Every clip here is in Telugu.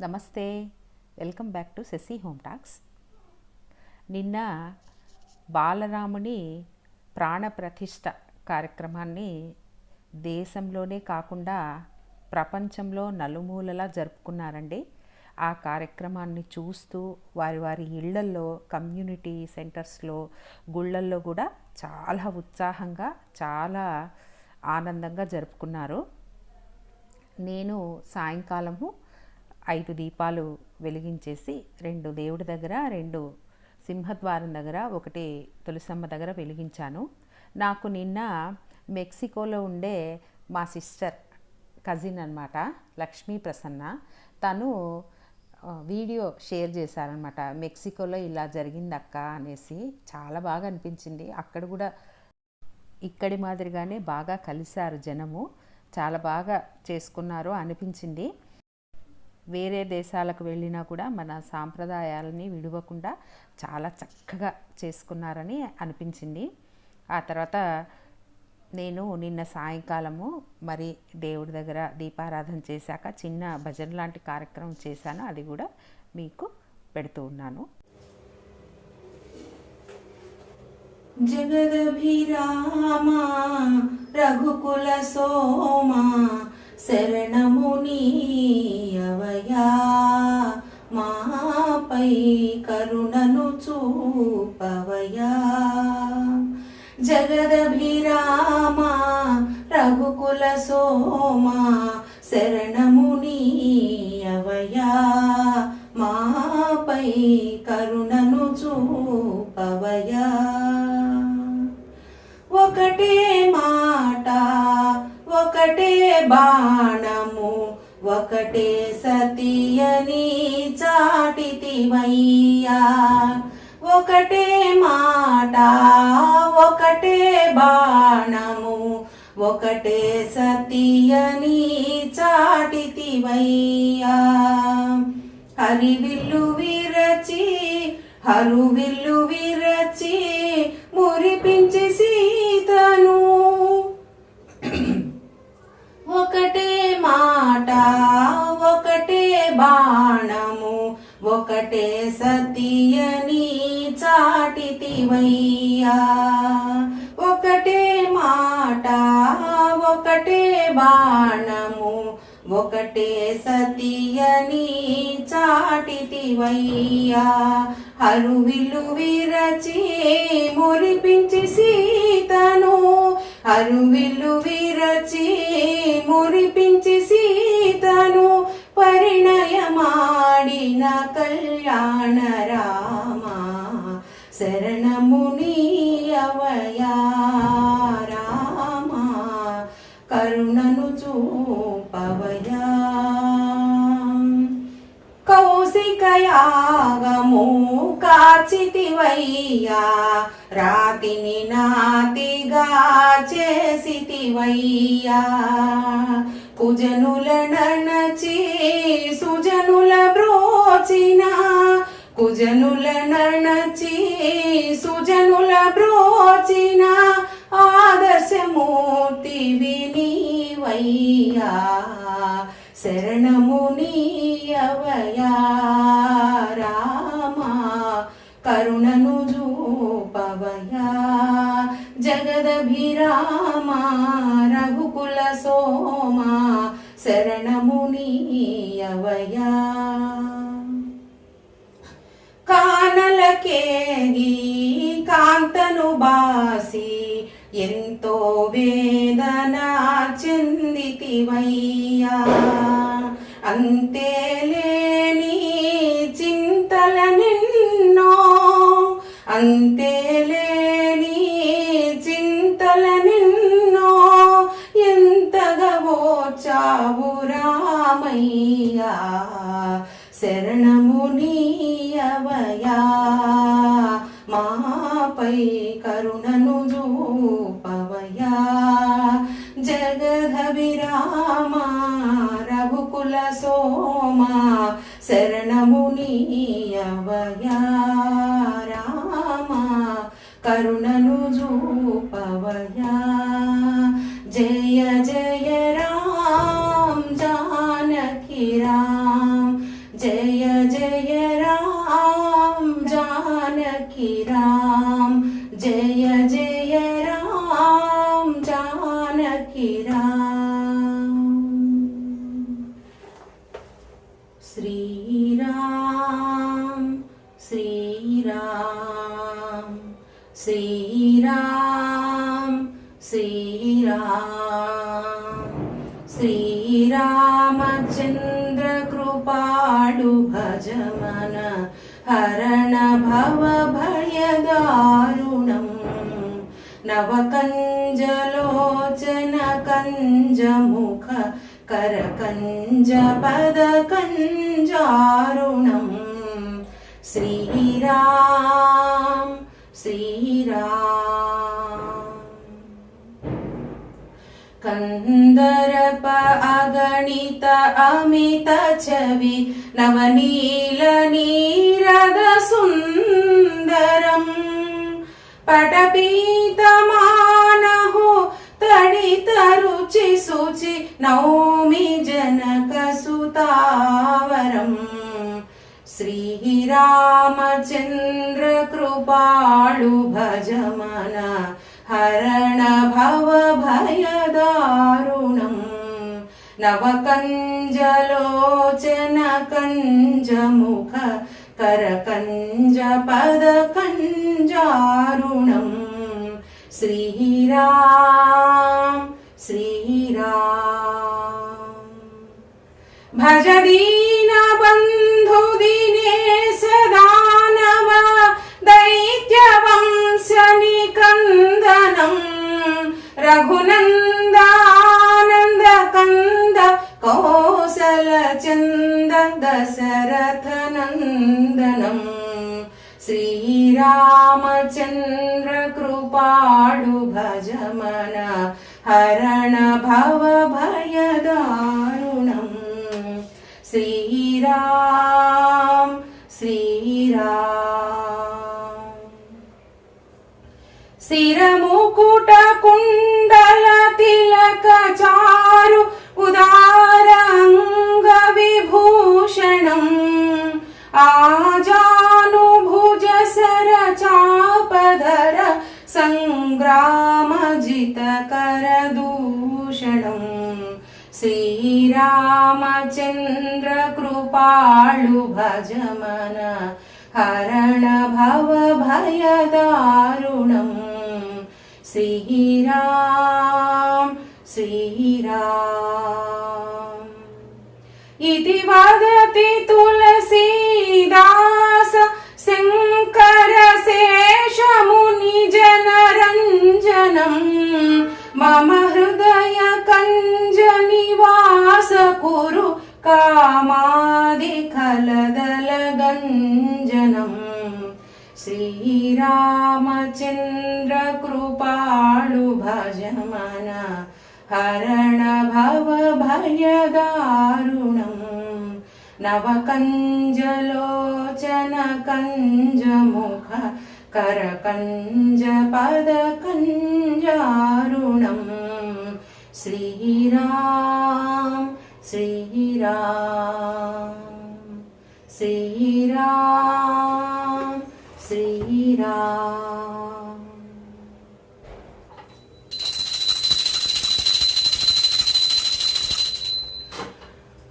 Namaste. Welcome back to Shashi home talks. నిన్న బాలరాముని ప్రాణప్రతిష్ఠ కార్యక్రమాన్ని దేశంలోనే కాకుండా ప్రపంచంలో నలుమూలలా జరుపుకున్నారండి. ఆ కార్యక్రమాన్ని చూస్తూ వారి వారి ఇళ్ళల్లో కమ్యూనిటీ సెంటర్స్లో గుళ్ళల్లో కూడా చాలా ఉత్సాహంగా చాలా ఆనందంగా జరుపుకున్నారు. నేను సాయంకాలము ఐదు దీపాలు వెలిగించేసి రెండు దేవుడి దగ్గర రెండు సింహద్వారం దగ్గర ఒకటి తులసమ్మ దగ్గర వెలిగించాను. నాకు నిన్న మెక్సికోలో ఉండే మా సిస్టర్ కజిన్ అనమాట లక్ష్మీ ప్రసన్న తను వీడియో షేర్ చేశారనమాట మెక్సికోలో ఇలా జరిగింది అక్క అనేసి చాలా బాగా అనిపించింది. అక్కడ కూడా ఇక్కడి మాదిరిగానే బాగా కలిశారు జనము. చాలా బాగా చేసుకున్నారు అనిపించింది. వేరే దేశాలకు వెళ్ళినా కూడా మన సాంప్రదాయాలని విడవకుండా చాలా చక్కగా చేసుకున్నారని అనిపించింది. ఆ తర్వాత నేను నిన్న సాయంకాలము మరి దేవుడి దగ్గర దీపారాధన చేశాక చిన్న భజన లాంటి కార్యక్రమం చేశాను. అది కూడా మీకు పెడుతూ ఉన్నాను. జగదభిరామా రఘుకుల సోమా శరణముని అయ్యా మాపై కరుణను చూపవయా జగదభిరామా రఘుకుల సోమా శరణమునీయవయా మాపై కరుణను చూపవయా ఒకటే మాట ఒకటే బాణం ఒకటే సతియని చాటితివయ్యా ఒకటే మాట ఒకటే బాణము ఒకటే సతియని చాటితివయ్యా హరివిల్లు విరచి హరువిల్లు విరచి మురిపించి సీతను ఒకటే మాట ఒకటే బాణము ఒకటే సతియని చాటితివయ్యా. ఒకటే మాట ఒకటే బాణము ఒకటే సతియని చాటితివయ్యా. హరువిలు విరచి మురిపించి సీతను అరువిల్లు విరచి మురిపించి సీతను పరిణయమాడిన కళ్యాణ కాచితివయ్యా రాతిని నాతిగా చేసితివయ్యా. కుజనుల నణచి సుజనుల బ్రోచిన. కుజనుల నణచి సుజనుల బ్రోచిన. ఆదర్శమూర్తి వినివయ్యా. శరణమునీయవయా శరణమునీయవయా కానలకేగి కాంతను బాసి ఎంతో వేదన చెందితివయ్యా. అంతేలే శ్రీరామ్ శ్రీరామ్ శ్రీరామ్. శ్రీరామచంద్ర కృపాడు భజమన హరణ భవ భయదారుణం. నవకంజలోచన కంజముఖ కరకంజ పద కంజారుణం. శ్రీరామ్ శ్రీరామ్. కందరప అగణిత అమిత చవి నవనీల నీరద సుందరం. పటపీతమానహు తడిత రుచి శుచి నౌమి జనక సుతావరం. श्रीरामचन्द्रकृपालु भजमन हरण भवभयदारुणम् नवकञ्जलोचन कञ्जमुख करकञ्जपदकञ्जारुणम् श्रीहिरा श्रीहिरा भज दीनबन्धुदी దైత్య వంశ నికందనం రఘునందానంద కంద కౌసల చంద దశరథ నందనం శ్రీరామచంద్ర కృపాళు భజమన హరణ శిరముకుట కుండల తిలక చారు ఉదారంగ విభూషణం. ఆజానుభుజ సర చాపధర సంగ్రామజిత కరదూషణం. శ్రీరామచంద్ర కృపాళు భజమన హరణ श्रीराम श्रीराम। इति वदति तुलसीदास शङ्करशेषमुनिजनरञ्जनम् मम हृदय कञ्जनिवास कुरु कामादिखलदलगञ्जनम् श्रीरामचन्द्र कृपाळु भजमन हरण भव भयदारुणम् नवकञ्जलोचन कञ्जमुख करकञ्ज पदकञ्जारुणम् श्रीराम श्रीराम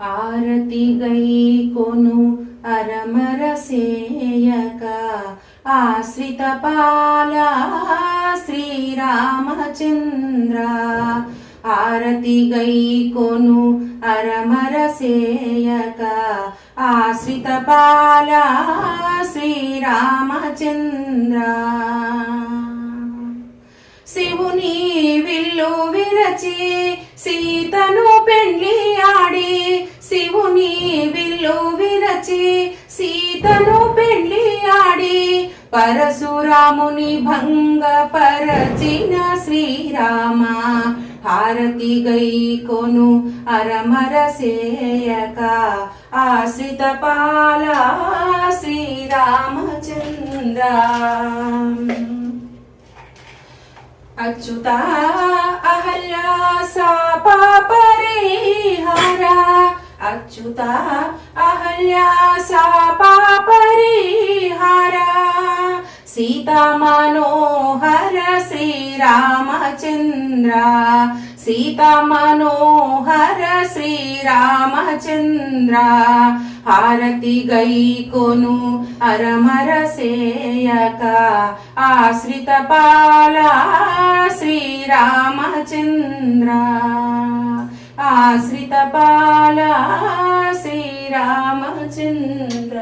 ఆరతి గై కొను అరమర సేయక ఆశ్రిత పాల శ్రీరామచంద్ర. ఆరతి గై కొను అరమర సేయక ఆశ్రిత పాల శ్రీరామచంద్ర. శివుని విల్లు విరచి సీతను పెండ్లి ఆడి శివుని విల్లు విరచి సీతను పెళ్ళి ఆడి పరశురాముని భంగపరచిన శ్రీరామ హారతి గై కొను అరమరసేయక ఆశ్రిత పాల శ్రీరామచంద్ర. అచ్యుత అహల్యా సా పాపరే అచ్యుత అహల్య అహల్యా శాపాపరిహార సీతా మనోహర శ్రీరామచంద్ర. సీతా మనోహర శ్రీరామచంద్ర. హారతి గైకొను అరమర సేయక. ఆశ్రిత పాల శ్రీరామచంద్ర. ఆశ్రిత బాల శ్రీరామచంద్ర.